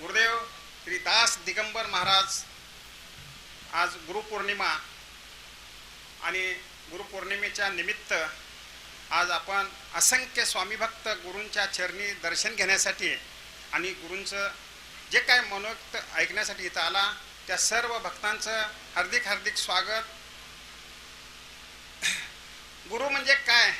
गुरुदेव श्री दास दिगंबर महाराज आज गुरुपौर्णिमा आणि गुरुपौर्णिमेच्या निमित्त आज आपण असंख्य स्वामीभक्त गुरूंच्या चरणी दर्शन घेण्यासाठी आणि गुरूंचं जे काय मनोक्त ऐकण्यासाठी इथं आला त्या सर्व भक्तांचं हार्दिक हार्दिक स्वागत. गुरु म्हणजे काय?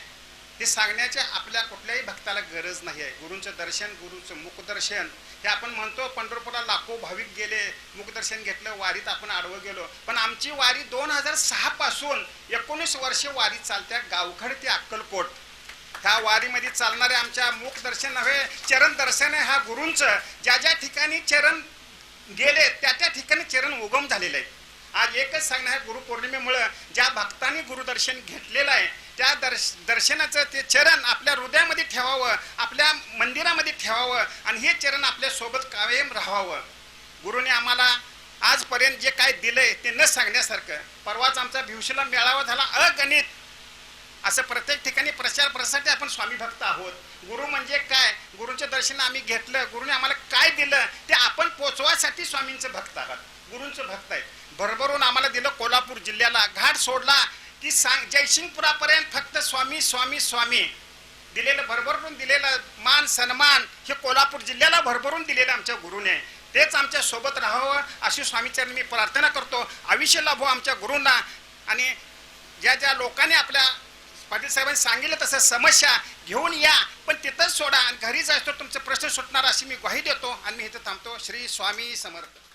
हे सांगण्याच्या आपल्या कुठल्याही भक्ताला गरज नाही आहे. गुरूंचं दर्शन गुरुचं मुखदर्शन हे आपण म्हणतो पंढरपूरला लाखो भाविक गेले मुखदर्शन घेतलं वारीत आपण आडवं गेलो. पण आमची वारी दोन हजार सहापासून एकोणीस वर्ष वारी चालत्या गावखड ते अक्कलकोट. ह्या वारीमध्ये चालणारे आमच्या मुखदर्शन नव्हे चरण दर्शन आहे हा गुरूंचं. ज्या ज्या ठिकाणी चरण गेले त्या त्या ठिकाणी चरण उगम झालेले आहेत आज एकच सांगणं आहे गुरुपौर्णिमेमुळं ज्या भक्तांनी गुरुदर्शन घेतलेलं आहे त्या दर्श दर्शनाचं ते चरण आपल्या हृदयामध्ये ठेवावं आपल्या मंदिरामध्ये ठेवावं आणि हे चरण आपल्यासोबत कायम राहावं. गुरुने आम्हाला आजपर्यंत जे काय दिलंय ते न सांगण्यासारखं. परवाच आमचा भिवशीला मेळावा झाला अगणित. असं प्रत्येक ठिकाणी प्रचार प्रसारासाठी आपण स्वामी भक्त आहोत. गुरु म्हणजे काय? गुरुचं दर्शन आम्ही घेतलं. गुरुने आम्हाला काय दिलं? ते आपण पोचवासाठी स्वामींचं भक्त आहात. गुरूंचं भक्त आहे भरभरून आम्हाला दिलं कोल्हापूर जिल्ह्याला. घाट सोडला. की सांग जयसिंगपुरापर्यंत फक्त स्वामी स्वामी स्वामी. दिलेलं भरभरून दिलेलं मान सन्मान हे कोल्हापूर जिल्ह्याला भरभरून दिलेलं आमच्या गुरुने. आहे. तेच आमच्यासोबत राहावं अशी स्वामीचरणी मी प्रार्थना करतो. आयुष्य लाभो आमच्या गुरूंना. आणि ज्या ज्या लोकांनी आपल्या पाटील साहेबांनी सांगितलं तसं समस्या घेऊन या पण तिथंच सोडा. आणि घरी जायचं तुमचे प्रश्न सुटणार अशी मी ग्वाही देतो. आणि मी इथं थांबतो. श्री स्वामी समर्थ.